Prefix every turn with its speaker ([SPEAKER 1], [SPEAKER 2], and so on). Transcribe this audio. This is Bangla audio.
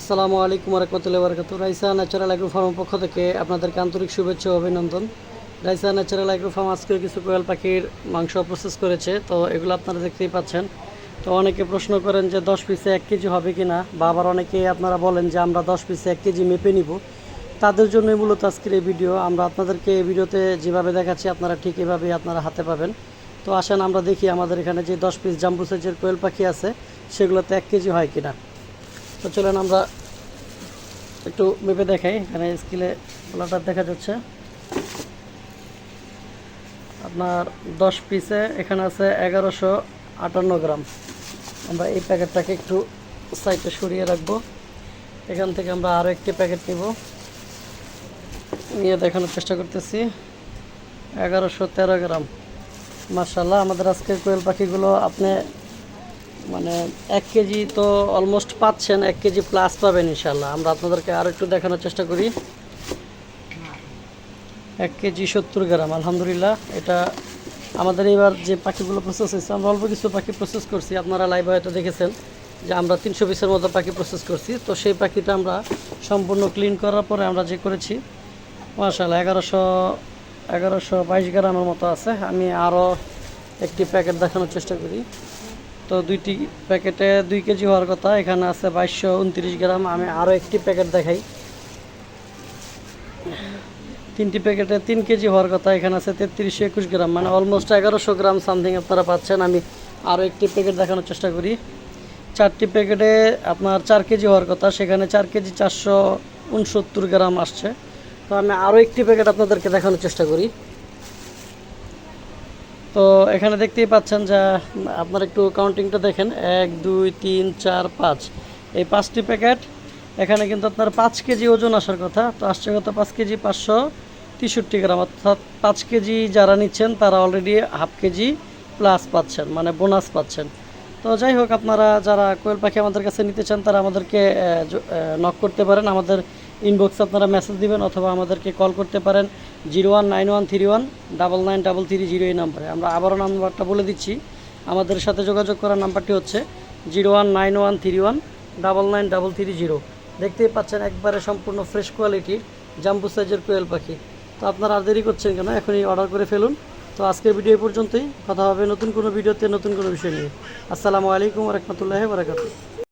[SPEAKER 1] আসসালামু আলাইকুম রহমতুল্লাহ বরকাত রাইসা ন্যাচারাল অ্যাগ্রো ফার্মের পক্ষ থেকে আপনাদেরকে আন্তরিক শুভেচ্ছা অভিনন্দন। রাইসা ন্যাচারাল অ্যাগ্রো ফার্ম আজকে কিছু কোয়েল পাখির মাংস প্রসেস করেছে, তো এগুলো আপনারা দেখতেই পাচ্ছেন। তো অনেকে প্রশ্ন করেন যে দশ পিসে এক কেজি হবে কি না বা আবার অনেকে আপনারা বলেন যে আমরা দশ পিসে এক কেজি মেপে নিব। তাদের জন্যই মূলত আজকের এই ভিডিও আমরা আপনাদেরকে এই ভিডিওতে যেভাবে দেখাচ্ছি, আপনারা ঠিক এভাবেই আপনারা হাতে পাবেন। তো আসেন আমরা দেখি আমাদের এখানে যে দশ পিস জাম্বু সাইজের কোয়েল পাখি আছে, সেগুলোতে এক কেজি হয় কিনা। তো চলেন আমরা একটু মেপে দেখাই। এখানে স্কিলে পোলাটা দেখা যাচ্ছে। আপনার দশ পিসে এখানে আছে এগারোশো আটান্ন গ্রাম। আমরা এই প্যাকেটটাকে একটু সাইডে সরিয়ে রাখব। এখান থেকে আমরা আরও একটি প্যাকেট নিব। নিয়ে দেখানোর চেষ্টা করতেছি। এগারোশো তেরো গ্রাম। মার্শাল্লাহ আমাদের আজকের কোয়েল পাখিগুলো আপনি মানে এক কেজি তো অলমোস্ট পাচ্ছেন, এক কেজি প্লাস পাবেন ইনশাল্লাহ আমরা আপনাদেরকে আরও একটু দেখানোর চেষ্টা করি। এক কেজি সত্তর গ্রাম, আলহামদুলিল্লাহ। এটা আমাদের এবার যে পাখিগুলো প্রসেস হয়েছে, আমরা অল্প কিছু পাখি প্রসেস করছি। আপনারা লাইভ হয়তো দেখেছেন যে আমরা তিনশো পিসের মতো পাখি প্রসেস করছি। তো সেই পাখিটা আমরা সম্পূর্ণ ক্লিন করার পরে আমরা যে করেছি মার্শাল্লাহ এগারোশো এগারোশো বাইশ গ্রামের মতো আছে। আমি আরও একটি প্যাকেট দেখানোর চেষ্টা করি। তো দুইটি প্যাকেটে দুই কেজি হওয়ার কথা। এখানে আছে বাইশশো উনত্রিশ গ্রাম। আমি আরও একটি প্যাকেট দেখাই। তিনটি প্যাকেটে তিন কেজি হওয়ার কথা। এখানে আছে তেত্রিশশো একুশ গ্রাম। মানে অলমোস্ট এগারোশো গ্রাম সামথিং আপনারা পাচ্ছেন। আমি আরও একটি প্যাকেট দেখানোর চেষ্টা করি। চারটি প্যাকেটে আপনার চার কেজি হওয়ার কথা। সেখানে চার কেজি চারশো উনসত্তর গ্রাম আসছে। তো আমি আরও একটি প্যাকেট আপনাদেরকে দেখানোর চেষ্টা করি। তো এখানে দেখতেই পাচ্ছেন যে, আপনার একটু কাউন্টিংটা দেখেন। এক, দুই, তিন, চার, পাঁচ। এই পাঁচটি প্যাকেট এখানে কিন্তু আপনার পাঁচ কেজি ওজন আসার কথা। তো আসছে কত? পাঁচ কেজি পাঁচশো তেষট্টি গ্রাম। অর্থাৎ পাঁচ কেজি যারা নিচ্ছেন, তারা অলরেডি হাফ কেজি প্লাস পাচ্ছেন মানে বোনাস পাচ্ছেন। তো যাই হোক, আপনারা যারা কোয়েল পাখি আমাদের কাছে নিতে চান, তারা আমাদেরকে নক করতে পারেন। আমাদের ইনবক্সে আপনারা মেসেজ দিবেন অথবা আমাদেরকে কল করতে পারেন zero one nine one three one double nine double three zero এই নাম্বারে। আমরা আবারও নাম্বারটা বলে দিচ্ছি। আমাদের সাথে যোগাযোগ করার নাম্বারটি হচ্ছে zero one nine one three one double nine double three zero. দেখতেই পাচ্ছেন একবারে সম্পূর্ণ ফ্রেশ কোয়ালিটির জাম্বু সাইজের কোয়েল পাখি। তো আপনারা আর দেরি করছেন কেন? এখনই অর্ডার করে ফেলুন। তো আজকের ভিডিও পর্যন্তই। কথা হবে নতুন কোনো ভিডিওতে নতুন কোনো বিষয় নিয়ে। আসসালামু আলাইকুম রহমতুল্লাহ বারাকাতুহ।